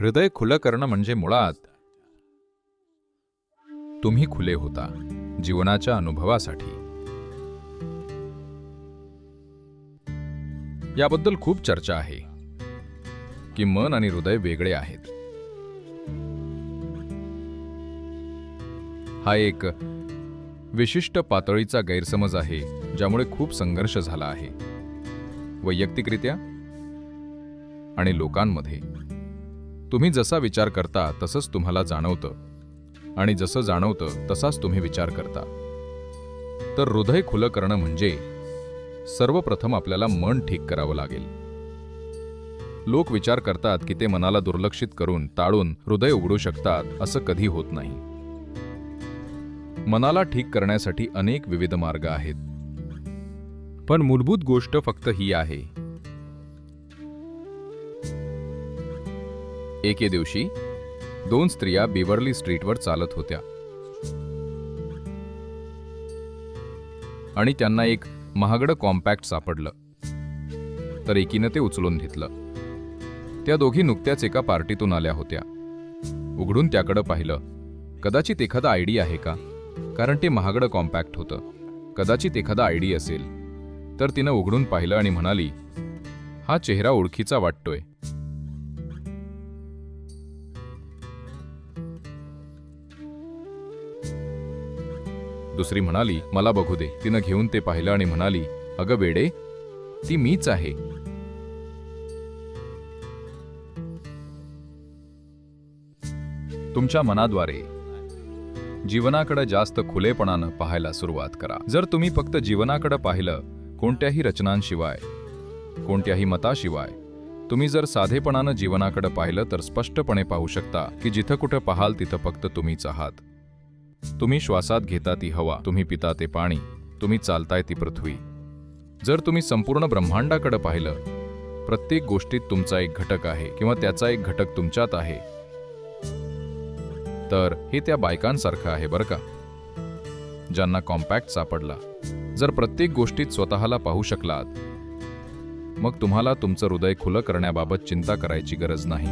हृदय खुलं करणं म्हणजे मुळात तुम्ही खुले होता जीवनाच्या अनुभवासाठी. याबद्दल खूप चर्चा आहे की मन आणि हृदय वेगळे आहेत. हा एक विशिष्ट पातळीचा गैरसमज आहे ज्यामुळे खूप संघर्ष झाला आहे. वैयक्तिकरित्या आणि लोकांमध्ये. तुम्ही जसा विचार करता तसंच तुम्हाला जाणवतं. आणि जसं जाणवतं तसाच तुम्ही विचार करता. तर हृदय खुलं करणं म्हणजे सर्वप्रथम आपल्याला मन ठीक करावं लागेल. लोक विचार करतात की ते मनाला दुर्लक्षित करून टाळून हृदय उघडू शकतात असं कधी होत नाही. मनाला ठीक करण्यासाठी अनेक विविध मार्ग आहेत. पण मूलभूत गोष्ट फक्त ही आहे. एके दिवशी दोन स्त्रिया बिवर्ली स्ट्रीटवर चालत होत्या. आणि त्यांना एक महागडं कॉम्पॅक्ट सापडलं. तर एकीनं ते उचलून घेतलं. त्या दोघी नुकत्याच एका पार्टीतून आल्या होत्या. उघडून त्याकडं पाहिलं कदाचित एखादा आयडी आहे का? कारण ते महागडं कॉम्पॅक्ट होतं. कदाचित एखादा आयडी असेल. तर तिनं उघडून पाहिलं आणि म्हणाली हा चेहरा ओळखीचा वाटतोय. दुसरी म्हणाली मला बघू दे. तिनं घेऊन ते पाहिलं आणि म्हणाली अगं वेडे ती मीच आहे. तुमच्या मनाद्वारे जीवनाकडे जास्त खुलेपणानं पाहायला सुरुवात करा. जर तुम्ही फक्त जीवनाकडे पाहिलं कोणत्याही रचनांशिवाय कोणत्याही मताशिवाय तुम्ही जर साधेपणानं जीवनाकडे पाहिलं तर स्पष्टपणे पाहू शकता की जिथं कुठं पाहाल तिथं फक्त तुम्हीच आहात. तुम्ही श्वासात घेता ती हवा तुम्ही पिता ते पाणी तुम्ही चालताय ती पृथ्वी. जर तुम्ही संपूर्ण ब्रह्मांडाकडे पाहिलं प्रत्येक गोष्टीत तुमचा एक घटक आहे किंवा त्याचा एक घटक तुमच्यात आहे. तर हे त्या बायकांसारखं आहे बरं का? ज्यांना कॉम्पॅक्ट सापडला. जर प्रत्येक गोष्टीत स्वतःला पाहू शकलात मग तुम्हाला तुमचं हृदय खुलं करण्याबाबत चिंता करायची गरज नाही.